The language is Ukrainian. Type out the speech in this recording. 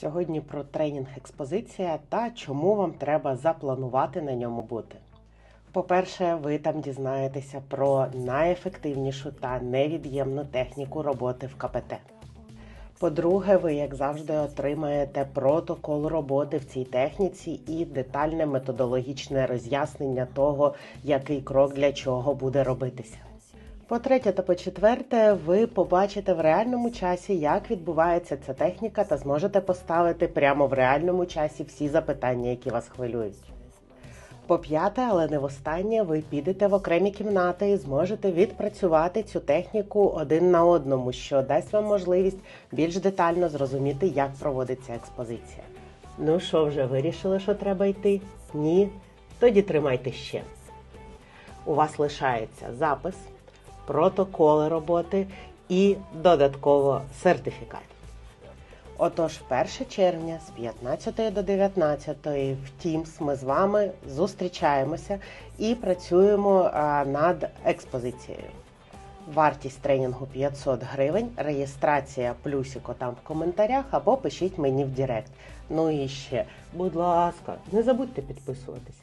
Сьогодні про тренінг експозиція та чому вам треба запланувати на ньому бути. По-перше, ви там дізнаєтеся про найефективнішу та невід'ємну техніку роботи в КПТ. По-друге, ви, як завжди, отримаєте протокол роботи в цій техніці і детальне методологічне роз'яснення того, який крок для чого буде робитися. По-третє та по-четверте, ви побачите в реальному часі, як відбувається ця техніка, та зможете поставити прямо в реальному часі всі запитання, які вас хвилюють. По п'яте, але не востаннє, ви підете в окремі кімнати і зможете відпрацювати цю техніку один на одному, що дасть вам можливість більш детально зрозуміти, як проводиться експозиція. Ну що, вже вирішили, що треба йти? Ні? Тоді тримайте ще. У вас лишається запис, протоколи роботи і додатково сертифікат. Отож, 1 червня з 15 до 19 в Teams ми з вами зустрічаємося і працюємо над експозицією. Вартість тренінгу 500 гривень, реєстрація плюсико там в коментарях або пишіть мені в Директ. Ну і ще, будь ласка, не забудьте підписуватися.